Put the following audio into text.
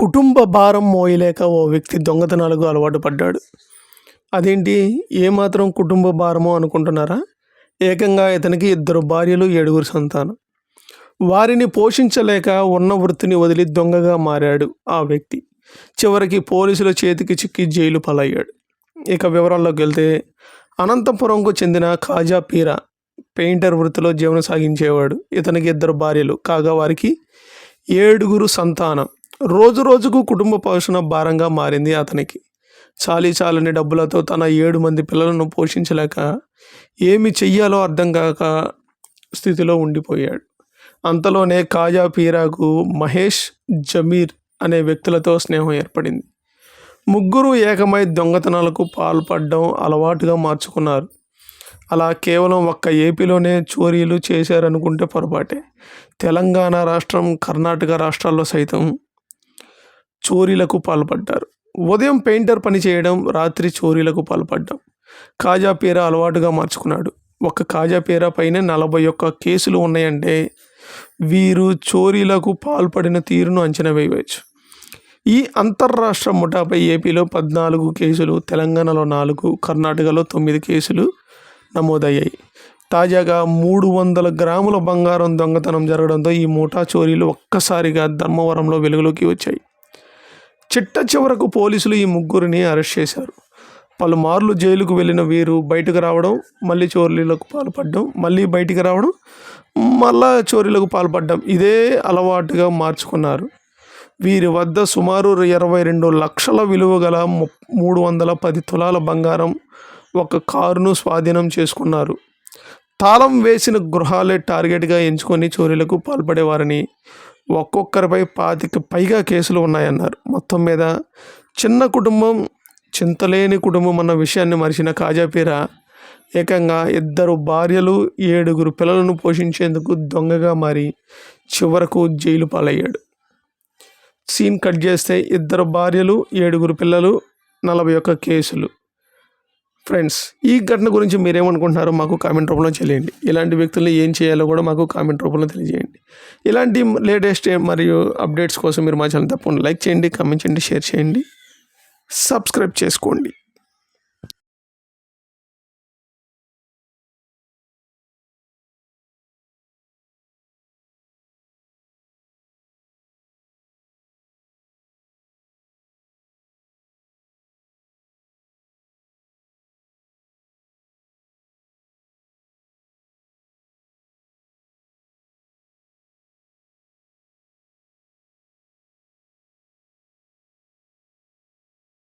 కుటుంబ భారం మోయలేక ఓ వ్యక్తి దొంగతనాలకు అలవాటు పడ్డాడు. అదేంటి? ఏమాత్రం కుటుంబ భారమో అనుకుంటున్నారా? ఏకంగా ఇతనికి ఇద్దరు భార్యలు ఏడుగురు సంతానం. వారిని పోషించలేక ఉన్న వృత్తిని వదిలి దొంగగా మారాడు ఆ వ్యక్తి. చివరికి పోలీసుల చేతికి చిక్కి జైలు పాలయ్యాడు. ఇక వివరాల్లోకి వెళ్తే అనంతపురంకు చెందిన ఖాజా పీరా పెయింటర్ వృత్తిలో జీవనం సాగించేవాడు. ఇతనికి ఇద్దరు భార్యలు కాగా వారికి ఏడుగురు సంతానం. రోజు రోజుకు కుటుంబ పోషణ భారంగా మారింది అతనికి. చాలీ చాలని డబ్బులతో తన ఏడు మంది పిల్లలను పోషించలేక ఏమి చెయ్యాలో అర్థం కాక స్థితిలో ఉండిపోయాడు. అంతలోనే కాజా పీరాకు మహేష్ జమీర్ అనే వ్యక్తులతో స్నేహం ఏర్పడింది. ముగ్గురు ఏకమై దొంగతనాలకు పాల్పడడం అలవాటుగా మార్చుకున్నారు. అలా కేవలం ఒక్క ఏపీలోనే చోరీలు చేశారనుకుంటే పొరపాటే. తెలంగాణ రాష్ట్రం కర్ణాటక రాష్ట్రాల్లో సైతం చోరీలకు పాల్పడ్డారు. ఉదయం పెయింటర్ పని చేయడం రాత్రి చోరీలకు పాల్పడ్డం. కాజా పేర అలవాటుగా మార్చుకున్నాడు. ఒక కాజా పేర పైనే నలభై ఒక్క కేసులు ఉన్నాయంటే వీరు చోరీలకు పాల్పడిన తీరును అంచనా వేయవచ్చు. ఈ అంతర్రాష్ట్ర ముఠాపై ఏపీలో పద్నాలుగు కేసులు తెలంగాణలో నాలుగు కర్ణాటకలో తొమ్మిది కేసులు నమోదయ్యాయి. తాజాగా మూడు వందల గ్రాముల బంగారం దొంగతనం జరగడంతో ఈ ముఠా చోరీలు ఒక్కసారిగా ధర్మవరంలో వెలుగులోకి వచ్చాయి. చిట్ట చివరకు పోలీసులు ఈ ముగ్గురిని అరెస్ట్ చేశారు. పలుమార్లు జైలుకు వెళ్ళిన వీరు బయటకు రావడం మళ్ళీ చోరీలకు పాల్పడడం మళ్ళీ బయటికి రావడం మళ్ళా చోరీలకు పాల్పడడం ఇదే అలవాటుగా మార్చుకున్నారు. వీరి వద్ద సుమారు ఇరవై రెండు లక్షల విలువ గల మూడు వందల పది తులాల బంగారం ఒక కారును స్వాధీనం చేసుకున్నారు. తాళం వేసిన గృహాలే టార్గెట్గా ఎంచుకొని చోరీలకు పాల్పడేవారని ఒక్కొక్కరిపై పాతిక పైగా కేసులు ఉన్నాయన్నారు. మొత్తం మీద చిన్న కుటుంబం చింతలేని కుటుంబం అన్న విషయాన్ని మరిచిన కాజాపీర ఏకంగా ఇద్దరు భార్యలు ఏడుగురు పిల్లలను పోషించేందుకు దొంగగా మారి చివరకు జైలు పాలయ్యాడు. సీన్ కట్ చేస్తే ఇద్దరు భార్యలు ఏడుగురు పిల్లలు నలభై ఒక్క కేసులు. ఫ్రెండ్స్ ఈ ఘటన గురించి మీరేమనుకుంటున్నారో మాకు కామెంట్ రూపంలో తెలియండి. ఇలాంటి వ్యక్తులను ఏం చేయాలో కూడా మాకు కామెంట్ రూపంలో తెలియజేయండి. ఇలాంటి లేటెస్ట్ మరియు అప్డేట్స్ కోసం మీరు మా ఛానల్ తప్పకుండా లైక్ చేయండి కామెంట్ చేయండి షేర్ చేయండి సబ్స్క్రైబ్ చేసుకోండి.